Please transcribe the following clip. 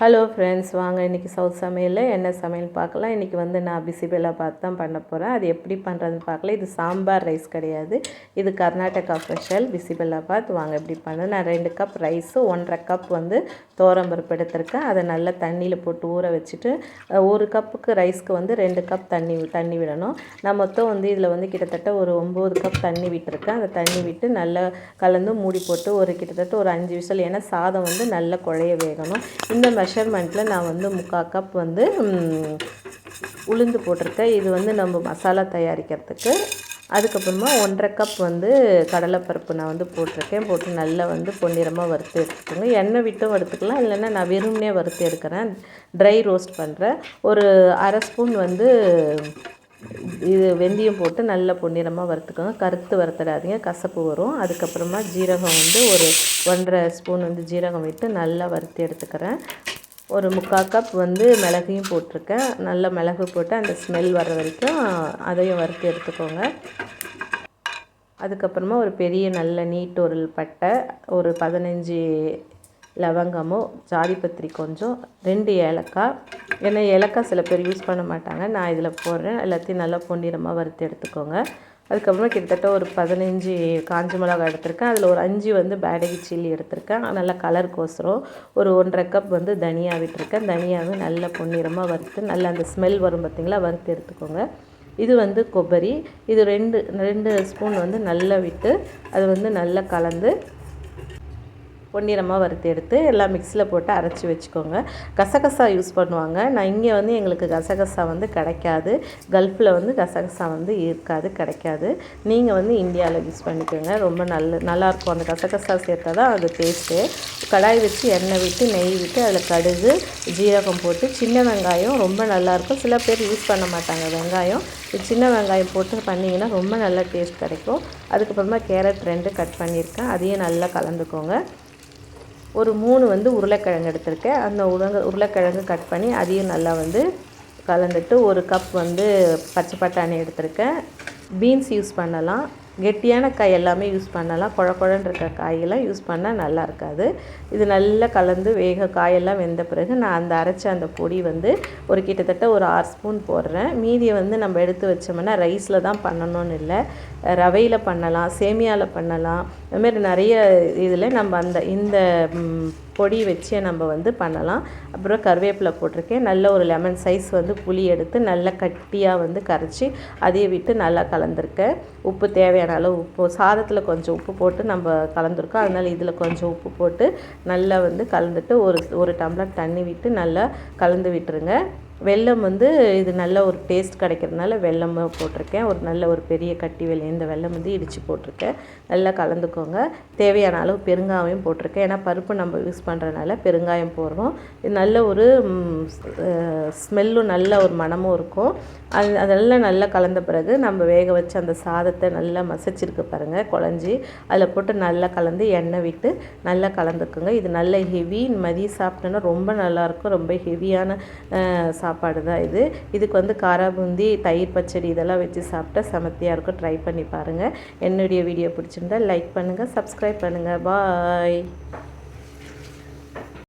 Hello friends வாங்க இன்றைக்கி south சமையலில் என்ன சமையல் பார்க்கலாம். இன்றைக்கி வந்து நான் பிசிபெல்லா பார்த்து தான் பண்ண போகிறேன் அது எப்படி பண்ணுறதுன்னு பார்க்கல. இது சாம்பார் ரைஸ் கிடையாது. இது கர்நாடகா ஸ்பெஷல். பிசிபெல்லா பார்த்து வாங்க எப்படி பண்ண நான் ரெண்டு கப் ரைஸு ஒன்றரை கப் வந்து தோரம்பருப்பு எடுத்திருக்கேன். அதை நல்லா தண்ணியில் போட்டு ஊற வச்சுட்டு ஒரு கப்புக்கு ரைஸ்க்கு வந்து ரெண்டு கப் தண்ணி தண்ணி விடணும். நான் மொத்தம் வந்து இதில் வந்து கிட்டத்தட்ட ஒரு ஒம்பது கப் தண்ணி விட்டுருக்கேன். அந்த தண்ணி விட்டு நல்லா கலந்து மூடி போட்டு ஒரு கிட்டத்தட்ட ஒரு அஞ்சு விசில். ஏன்னா சாதம் வந்து நல்லா குழைய வேகணும். இந்த மெஷர்மெண்ட்டில் நான் வந்து முக்கால் கப் வந்து உளுந்து போட்டிருக்கேன். இது வந்து நம்ம மசாலா தயாரிக்கிறதுக்கு. அதுக்கப்புறமா ஒன்றரை கப் வந்து கடலைப்பருப்பு நான் வந்து போட்டிருக்கேன். போட்டு நல்லா வந்து பொன்னிறமாக வறுத்து எடுத்துக்கோங்க. எண்ணெய் விட்டும் வறுத்துக்கலாம். இல்லைன்னா நான் வெறும்னே வறுத்து எடுக்கிறேன். ட்ரை ரோஸ்ட் பண்ணுறேன் ஒரு அரை ஸ்பூன் வந்து இது வெந்தயம் போட்டு நல்லா பொன்னிறமாக வறுத்துக்கோங்க. கருத்து வறுத்துடாதீங்க. கசப்பு வரும். அதுக்கப்புறமா ஜீரகம் வந்து ஒரு ஒன்றரை ஸ்பூன் வந்து ஜீரகம் விட்டு நல்லா வறுத்து எடுத்துக்கிறேன். ஒரு முக்கால் கப் வந்து மிளகையும் போட்டிருக்கேன். நல்ல மிளகு போட்டு அந்த ஸ்மெல் வர்ற வரைக்கும் அதையும் வறுத்து எடுத்துக்கோங்க. அதுக்கப்புறமா ஒரு பெரிய நல்ல நீட் ஒரு பட்டை ஒரு பதினஞ்சு லவங்கமோ ஜாதிபத்திரி கொஞ்சம் ரெண்டு ஏலக்காய். ஏன்னா ஏலக்காய் சில பேர் யூஸ் பண்ண மாட்டாங்க. நான் இதில் போடுறேன். எல்லாத்தையும் நல்லா பொன்னிறமாக வறுத்து எடுத்துக்கோங்க. அதுக்கப்புறமா கிட்டத்தட்ட ஒரு பதினஞ்சு காஞ்சி மிளகா எடுத்திருக்கேன். அதில் ஒரு அஞ்சு வந்து பேடகி சில்லி எடுத்திருக்கேன். நல்ல நல்லா கலருக்கோசரம் ஒரு ஒன்றரை கப் வந்து தனியா விட்டுருக்கேன். தனியாவை நல்ல பொன்னிறமாக வறுத்து நல்ல அந்த ஸ்மெல் வரும் பார்த்திங்களா வறுத்து எடுத்துக்கோங்க. இது வந்து கொಬ್ಬரி இது ரெண்டு ரெண்டு ஸ்பூன் வந்து நல்லா விட்டு அது வந்து நல்லா கலந்து பொன்னிறமாக வறுத்து எடுத்து எல்லாம் மிக்ஸியில் போட்டு அரைச்சி வச்சுக்கோங்க. கசகசா யூஸ் பண்ணுவாங்க. நான் இங்கே வந்து எங்களுக்கு கசகசா வந்து கிடைக்காது. கல்ஃபில் வந்து கசகசா வந்து இருக்காது கிடைக்காது. நீங்கள் வந்து இந்தியாவில் யூஸ் பண்ணிக்கோங்க. ரொம்ப நல்ல நல்லாயிருக்கும் அந்த கசகசா சேர்த்தா தான் அது டேஸ்ட்டு கடாய் வச்சு எண்ணெய் விட்டு நெய் விட்டு அதில் கடுகு ஜீரகம் போட்டு சின்ன வெங்காயம் ரொம்ப நல்லாயிருக்கும் சில பேர் யூஸ் பண்ண மாட்டாங்க வெங்காயம். சின்ன வெங்காயம் போட்டு பண்ணிங்கன்னா ரொம்ப நல்ல டேஸ்ட் கிடைக்கும். அதுக்கப்புறமா கேரட் ரெண்டு கட் பண்ணியிருக்கேன். அதையும் நல்லா கலந்துக்கோங்க. ஒரு மூணு வந்து உருளைக்கிழங்கு எடுத்திருக்கேன். அந்த உருளை உருளைக்கிழங்கு கட் பண்ணி அதையும் நல்லா வந்து கலந்துட்டு ஒரு கப் வந்து பச்சை பட்டாணி எடுத்திருக்கேன். பீன்ஸ் யூஸ் பண்ணலாம். கெட்டியான காய் எல்லாமே யூஸ் பண்ணலாம். குழ குழன்னு இருக்க காயெல்லாம் யூஸ் பண்ணால் நல்லா இருக்காது. இது நல்லா கலந்து வேக காயெல்லாம் வெந்த பிறகு நான் அந்த அரைச்ச அந்த பொடி வந்து ஒரு கிட்டத்தட்ட ஒரு ஆறு ஸ்பூன் போடுறேன். மீதியை வந்து நம்ம எடுத்து வச்சோம்னா ரைஸில் தான் பண்ணணும்னு இல்லை. ரவையில் பண்ணலாம் சேமியாவில் பண்ணலாம். அதுமாரி நிறைய இதில் நம்ம அந்த இந்த பொடி வச்சே நம்ம வந்து பண்ணலாம். அப்புறம் கருவேப்பிலை போட்டிருக்கேன். நல்ல ஒரு லெமன் சைஸ் வந்து புளி எடுத்து நல்லா கட்டியாக வந்து கரைச்சி அதையே விட்டு நல்லா கலந்துருக்கேன் உப்பு தேவையான அளவு உப்பு. சாதத்தில் கொஞ்சம் உப்பு போட்டு நம்ம கலந்துருக்கோம். அதனால் இதில் கொஞ்சம் உப்பு போட்டு நல்லா வந்து கலந்துட்டு ஒரு ஒரு டம்ளர் தண்ணி விட்டு நல்லா கலந்து விட்டுருங்க. வெல்லம் வந்து இது நல்ல ஒரு டேஸ்ட் கிடைக்கிறதுனால வெல்லம் போட்டிருக்கேன். ஒரு நல்ல ஒரு பெரிய கட்டி வெல்லம் இந்த வெல்லம் வந்து இடித்து போட்டிருக்கேன். நல்லா கலந்துக்கோங்க. தேவையான அளவு பெருங்காயம் போட்டிருக்கேன். ஏன்னா பருப்பு நம்ம யூஸ் பண்ணுறதுனால பெருங்காயம் போடுறோம். இது நல்ல ஒரு ஸ்மெல்லும் நல்ல ஒரு மணமும் இருக்கும். அது அதெல்லாம் நல்லா கலந்த பிறகு நம்ம வேக வச்சு அந்த சாதத்தை நல்லா மசிச்சிருக்கு பாருங்கள் குழஞ்சி. அதில் போட்டு நல்லா கலந்து எண்ணெய் விட்டு நல்லா கலந்துக்குங்க. இது நல்ல ஹெவி மதியம் சாப்பிட்டோன்னா ரொம்ப நல்லாயிருக்கும் ரொம்ப ஹெவியான சா சாப்பாடு தான் இது. இதுக்கு வந்து காரா பூந்தி தயிர் பச்சடி இதெல்லாம் வச்சு சாப்பிட்டா செமத்தியாக இருக்கும். ட்ரை பண்ணி பாருங்கள் என்னுடைய வீடியோ பிடிச்சிருந்தா லைக் பண்ணுங்கள் சப்ஸ்கிரைப் பண்ணுங்கள் பாய்